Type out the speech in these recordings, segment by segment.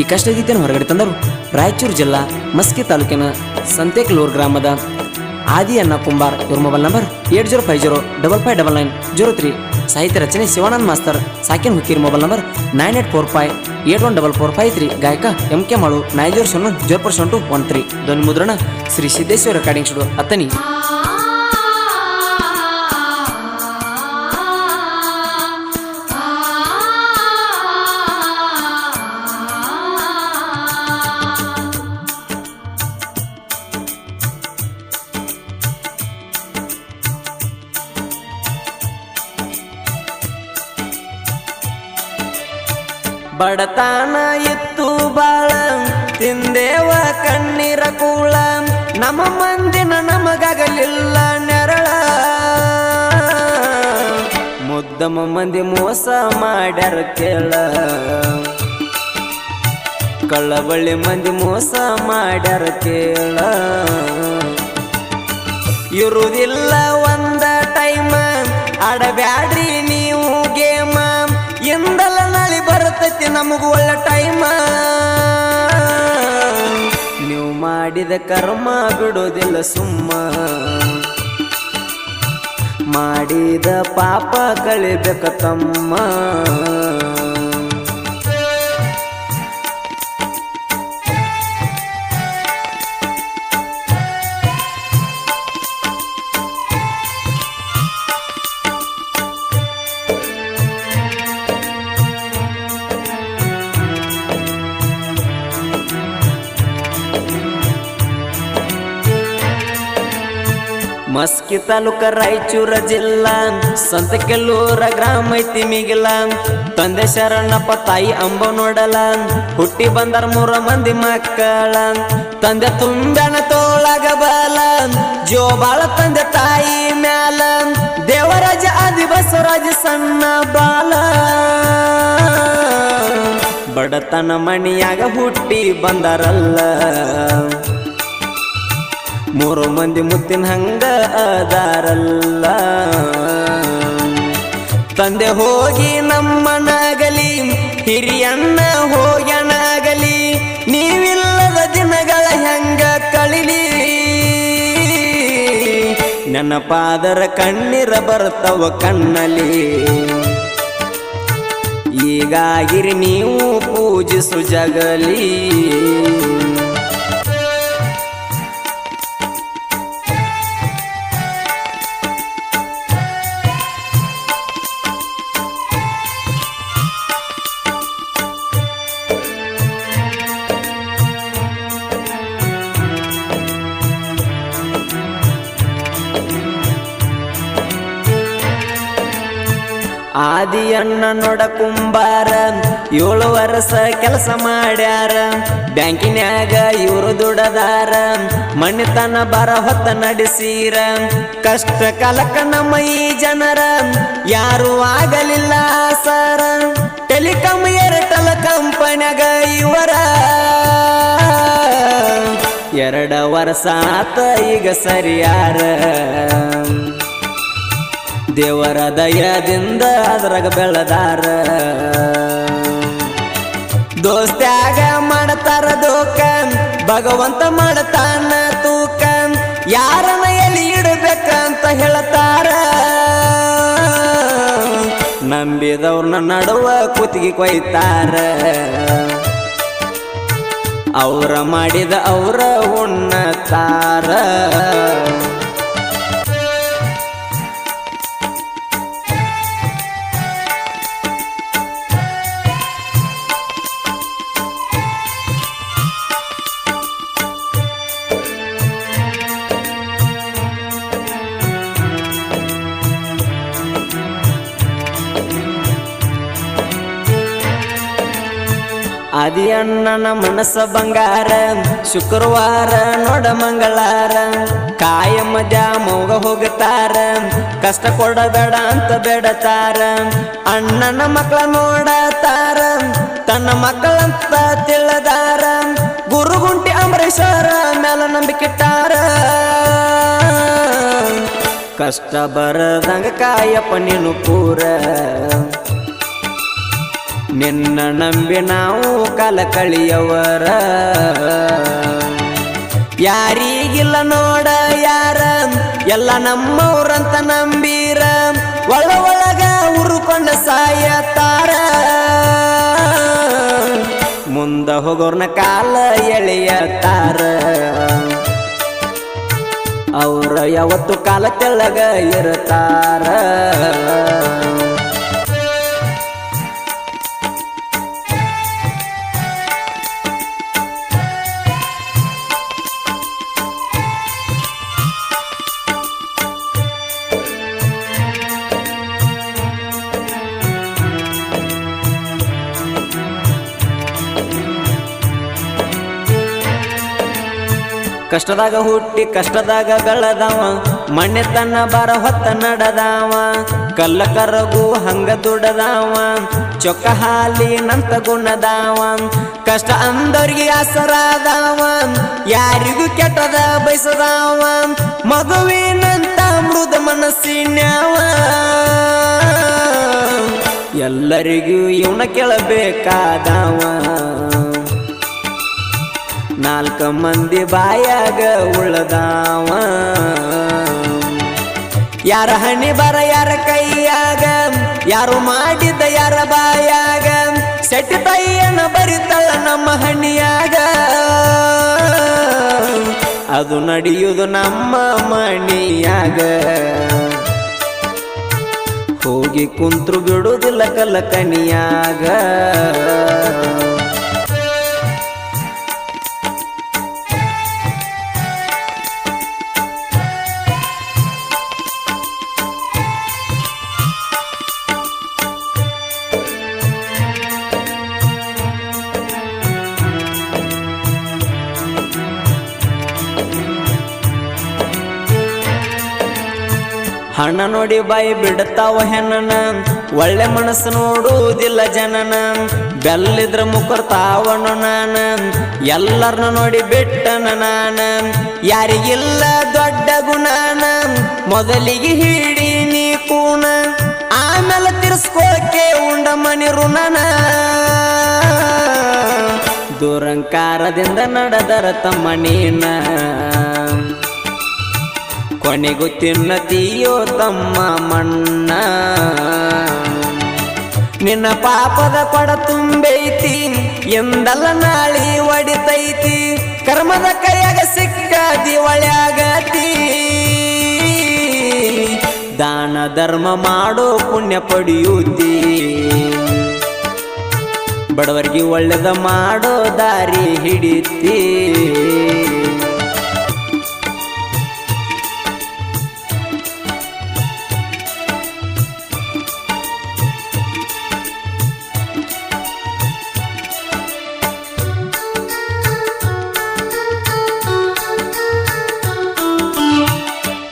ಈ ಕಷ್ಟಗೀತೆಯನ್ನು ಹೊರಗಡೆ ತಂದರು. ರಾಯಚೂರು ಜಿಲ್ಲಾ ಮಸ್ಕಿ ತಾಲೂಕಿನ ಸಂತೆಕ್ಲೂರ್ ಗ್ರಾಮದ ಆದಿ ಅನ್ನ ಕುಂಬಾರ್ ಇವ್ರ mobile number eight zero five zero double five double nine zero three. ಸಾಹಿತ್ಯ ರಚನೆ Shivanand master, ಸಾಕಿನ್ Hukkeri mobile number nine eight four five eight one double four five three. ಗಾಯಕ M K Malu nine zero ಸೊನ್ನೆ zero percent one three. ಧ್ವನಿ ಮುದ್ರಣ Shri Siddeshwara recording studio Athani ಬಡತಾನ ಇತ್ತು ಬಾಳ, ತಿಂದೇವ ಕಣ್ಣೀರ ಕೂಳ. ನಮ್ಮ ಮಂದಿನ ನಮಗಾಗಲಿಲ್ಲ ನೆರಳ. ಮುದ್ದಮ ಮಂದಿ ಮೋಸ ಮಾಡ್ಯಾರ ಕೇಳ. ಕಳ್ಳಬಳ್ಳಿ ಮಂದಿ ಮೋಸ ಮಾಡ್ಯಾರ ಕೇಳ. ಇರುವುದಿಲ್ಲ ಒಂದ ಟೈಮ್ ಆಡಬ್ಯಾಡ್ರಿ ನಮಗ ಒಳ್ಳೆ ಟೈಮ ನೀವು ಮಾಡಿದ ಕರ್ಮ ಬಿಡೋದಿಲ್ಲ ಸುಮ್ಮ. ಮಾಡಿದ ಪಾಪ ಕಳಿಬೇಕ ತಮ್ಮ. ಮಸ್ಕಿ ತಾಲೂಕ ರಾಯಚೂರ ಜಿಲ್ಲಾ. ಸಂತಕೆಲ್ಲೂರ ಗ್ರಾಮ ಐತಿ ಮಿಗಿಲ. ತಂದೆ ಶರಣಪ್ಪ, ತಾಯಿ ಅಂಬ ನೋಡಲ. ಹುಟ್ಟಿ ಬಂದರ ಮೂರ ಮಂದಿ ಮಕ್ಕಳ. ತಂದೆ ತುಂಬನ ತೋಳಗ ಜೋ ಬಾಳ ತಂದೆ ತಾಯಿ ಮ್ಯಾಲ. ದೇವರಾಜ ಆದಿ ಬಸವರಾಜ ಸಣ್ಣ ಬಾಲ. ಬಡತನ ಮಣಿಯಾಗ ಹುಟ್ಟಿ ಬಂದರಲ್ಲ. ಮೂರು ಮಂದಿ ಮುತ್ತಿನ ಹಂಗ ಅದಾರಲ್ಲ. ತಂದೆ ಹೋಗಿ ನಮ್ಮನಾಗಲಿ, ಹಿರಿಯಣ್ಣ ಹೋಗ್ಯನಾಗಲಿ, ನೀವಿಲ್ಲದ ದಿನಗಳ ಹೆಂಗ ಕಳಿಲಿ. ನನ್ನ ಪಾದರ ಕಣ್ಣೀರ ಬರ್ತವ ಕಣ್ಣಲ್ಲಿ. ಈಗಾಗಿರಿ ನೀವು ಪೂಜಿಸು ಜಗಲಿ. ಆದಿ ಅಣ್ಣ ನೋಡ ಕುಂಬಾರ. ಏಳು ವರ್ಷ ಕೆಲಸ ಮಾಡ್ಯಾರ. ಬ್ಯಾಂಕಿನ್ಯಾಗ ಇವರು ದುಡದಾರ. ಮಣ್ಣಿತನ ಬರ ಹೊತ್ತ ನಡೆಸೀರ. ಕಷ್ಟ ಕಲಕ ನಮ್ಮ ಈ ಜನರ ಯಾರು ಆಗಲಿಲ್ಲ ಸರ. ಟೆಲಿಕಾಂ, ಏರ್ಟೆಲ್ ಕಂಪನ್ಯಾಗ ಇವರ. ಎರಡ ವರ್ಷ ಆತ ಈಗ ಸರಿಯಾರ. ದೇವರ ದಯದಿಂದ ಅದ್ರಾಗ ಬೆಳೆದಾರ. ದೋಸ್ತ್ಯಾಗ ಮಾಡ್ತಾರ ದೋಕ ಭಗವಂತ ಮಾಡ್ತಾನ ತೂಕ ಯಾರನ್ನ ಎಲ್ಲಿ ಇಡಬೇಕಂತ ಹೇಳ್ತಾರ. ನಂಬಿದವ್ರನ್ನ ನಡುವ ಕುತ್ತಿಗೆ ಕೊಯ್ತಾರ. ಅವರ ಮಾಡಿದ ಅವ್ರ ಉಣ್ಣತಾರ. ಆದಿ ಅಣ್ಣನ ಮನಸ್ಸ ಬಂಗಾರ, ಶುಕ್ರವಾರ ನೋಡ ಮಂಗಳಾರ. ಕಾಯಂ ಮೋಗ ಹೋಗುತ್ತಾರ ಕಷ್ಟ ಕೊಡಬೇಡ ಅಂತ ಬೇಡತಾರ. ಅಣ್ಣನ ಮಕ್ಕಳ ನೋಡತಾರ, ತನ್ನ ಮಕ್ಕಳಂತ ತಿಳದಾರ. ಗುರುಗುಂಟಿ ಅಂಬರೀಶರ ಮೇಲೆ ನಂಬಿಕಿಟ್ಟಾರ ಕಷ್ಟ ಬರದಂಗ ಕಾಯಪ್ಪ ನೀನು ಪೂರ. ನಿನ್ನ ನಂಬಿ ನಾವು ಕಾಲ ಯಾರಿಗಿಲ್ಲ ನೋಡ ಯಾರ? ಎಲ್ಲ ನಮ್ಮವ್ರಂತ ನಂಬೀರ. ಒಳ ಒಳಗ ಉರುಕೊಂಡ ಸಾಯತಾರ ಮುಂದ ಹೋಗೋರ್ನ ಕಾಲ ಎಳೆಯತಾರ ಅವ್ರ ಯಾವತ್ತು ಕಾಲ ತೆಳಗ ಇರ್ತಾರ. ಕಷ್ಟದಾಗ ಹುಟ್ಟಿ ಕಷ್ಟದಾಗ ಬೆಳೆದವ ಮಣ್ಣೆ ತನ್ನ ಬರ ಹೊತ್ತ ನಡದಾವ, ಕಲ್ಲ ಕರಗು ಹಂಗ ದುಡದಾವ, ಚೊಕ್ಕ ಹಾಲಿನಂತ ಗುಣದಾವ, ಕಷ್ಟ ಅಂದವ್ರಿಗೆ ಆಸರಾದವ, ಯಾರಿಗೂ ಕೆಟ್ಟದ ಬಯಸದಾವ, ಮಗುವಿನಂತ ಮೃದ ಮನಸ್ಸಿನ್ಯಾವ. ಎಲ್ಲರಿಗೂ ಇವನ ಕೇಳಬೇಕಾದವ. ನಾಲ್ಕ ಮಂದಿ ಬಾಯಾಗ ಉಳದಾವ. ಯಾರ ಹಣಿ ಬರ ಯಾರ ಕೈಯಾಗ, ಯಾರು ಮಾಡಿದ ಯಾರ ಬಾಯಾಗ ಸೆಟ್ಟಿ ತಯ್ಯನ ಬರಿತಲ್ಲ ನಮ್ಮ ಹಣಿಯಾಗ. ಅದು ನಡೆಯುವುದು ನಮ್ಮ ಮಣಿಯಾಗ. ಹೋಗಿ ಕುಂತ್ರು ಬಿಡುವುದಿಲ್ಲ ಕಲಕನಿಯಾಗ. ಹಣ ನೋಡಿ ಬಾಯಿ ಬಿಡ್ತಾವ ಹೆಣ್ಣನ. ಒಳ್ಳೆ ಮನಸ್ಸು ನೋಡುವುದಿಲ್ಲ ಜನನ. ಬೆಲ್ಲಿದ್ರ ಮುಖರ್ತಾವನು ನಾನ ಎಲ್ಲರನ್ನ ನೋಡಿ ಬಿಟ್ಟನ ನಾನ. ಯಾರಿಗಿಲ್ಲ ದೊಡ್ಡ ಗುಣನ. ಮೊದಲಿಗೆ ಹಿಡಿ ನೀ ಕೂನ. ಆಮೇಲೆ ತಿರ್ಸ್ಕೋಕೆ ಉಂಡ ಮನಿ ಋಣನ. ದುರಂಕಾರದಿಂದ ನಡೆದರ ತಮ್ಮ ನೀನ ಕೊನೆಗೂ ತಿನ್ನತೀಯೋ ತಮ್ಮ ಮಣ್ಣ. ನಿನ್ನ ಪಾಪದ ಪಡ ತುಂಬೈತಿ, ಎಂದಲ್ಲ ನಾಳಿ ಒಡಿತೈತಿ. ಕರ್ಮದ ಕೈಯಾಗ ಸಿಕ್ಕ ದಿವಳ್ಯಾಗತಿ ದಾನ ಧರ್ಮ ಮಾಡೋ ಪುಣ್ಯ ಪಡೆಯುತ್ತಿ. ಬಡವರಿಗೆ ಒಳ್ಳೆದ ಮಾಡೋ ದಾರಿ ಹಿಡಿತಿ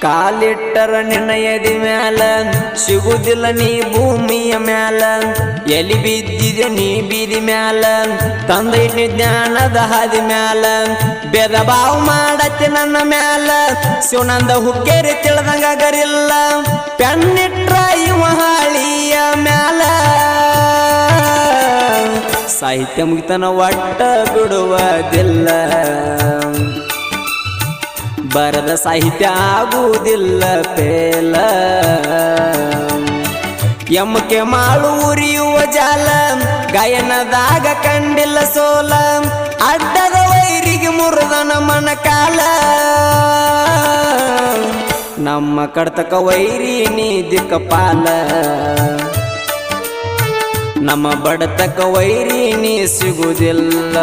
ಕಾಲಿಟ್ಟರ ನಿನ್ನಯದಿ ಮ್ಯಾಲ, ಸಿಗುದಿಲ್ಲ ನೀ ಭೂಮಿಯ ಮ್ಯಾಲ. ಎಲಿ ಬಿದ್ದಿದೆ ನೀ ಬೀದಿ ಮ್ಯಾಲ, ತಂದೆ ಜ್ಞಾನದ ಹಾದಿ ಮ್ಯಾಲ. ಬೇದ ಬಾವು ಮಾಡತ್ತೆ ನನ್ನ ಮ್ಯಾಲ, ಶಿವನಂದ ಹುಕ್ಕೇರಿ ತಿಳಿದಂಗ ಗರಿಲ್ಲ. ಪೆನ್ನಿಟ್ರ ಇವ ಹಾಳಿಯ ಮ್ಯಾಲ. ಸಾಹಿತ್ಯ ಮುಗಿತನ ಒಟ್ಟ ಬಿಡುವುದಿಲ್ಲ. ಬರದ ಸಾಹಿತ್ಯ ಆಗುವುದಿಲ್ಲ ಪೇಲ. ಎಮಕೆ ಮಾಳು ಉರಿಯುವ ಜಾಲ, ಗಾಯನದಾಗ ಕಂಡಿಲ್ಲ ಸೋಲ. ಅಡ್ಡದ ವೈರಿಗೆ ಮುರಿದನ ಮನ ಕಾಲ. ನಮ್ಮ ಕಡ್ತಕ ವೈರಿ ನೀ ಪಾಲ. ನಮ್ಮ ಬಡತಕ ವೈರಿ ನೀ ಸಿಗುವುದಿಲ್ಲ.